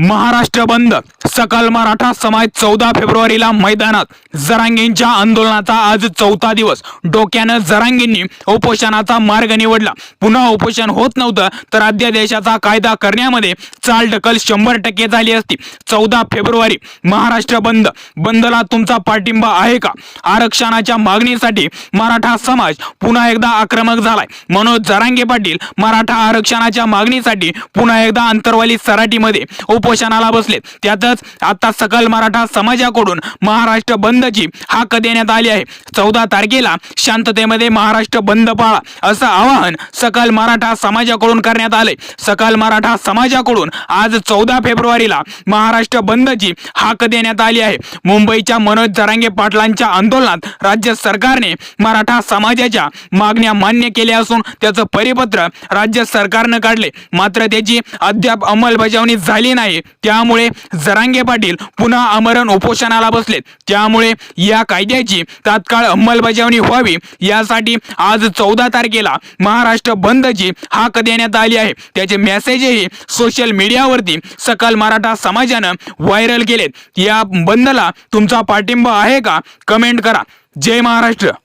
महाराष्ट्र बंद. सकल मराठा समाज चौदा फेब्रुवारीला मैदानात जरांगींच्या आंदोलनाचा आज चौथा दिवस. डोक्यानं जरांगींनी उपोषणाचा मार्ग निवडला. पुन्हा उपोषण होत नव्हतं तर अध्यादेशाचा कायदा करण्यामध्ये चालढकल शंभर टक्के झाली असती. चौदा फेब्रुवारी महाराष्ट्र बंद. बंदला तुमचा पाठिंबा आहे का? आरक्षणाच्या मागणीसाठी मराठा समाज पुन्हा एकदा आक्रमक झालाय. मनोज जरांगे पाटील मराठा आरक्षणाच्या मागणीसाठी पुन्हा एकदा अंतरवाली सराटीमध्ये उपोषणाला बसले त्यातच आता सकल मराठा समाजाकडून महाराष्ट्र बंदची हाक देण्यात आली आहे. चौदा तारखेला शांततेमध्ये महाराष्ट्र बंद पाळा असं आवाहन सकल मराठा समाजाकडून करण्यात आले सकल मराठा समाजाकडून आज चौदा फेब्रुवारीला महाराष्ट्र बंदची हाक देण्यात आली आहे. मुंबईच्या मनोज जरांगे पाटलांच्या आंदोलनात राज्य सरकारने मराठा समाजाच्या मागण्या मान्य केल्या असून त्याचं परिपत्र राज्य सरकारनं काढले. मात्र त्याची अद्याप अंमलबजावणी झाली नाही. त्यामुळे जरांगे पाटील पुन्हा आमरण उपोषणाला बसलेत. त्यामुळे या कायद्याची तात्काळ अंमलबजावणी व्हावी यासाठी आज चौदा तारखेला महाराष्ट्र बंदची हाक देण्यात आली आहे. त्याचे मेसेजही सोशल मीडियावरती सकल मराठा समाजानं व्हायरल केलेत. या बंदला तुमचा पाठिंबा आहे का? कमेंट करा. जय महाराष्ट्र.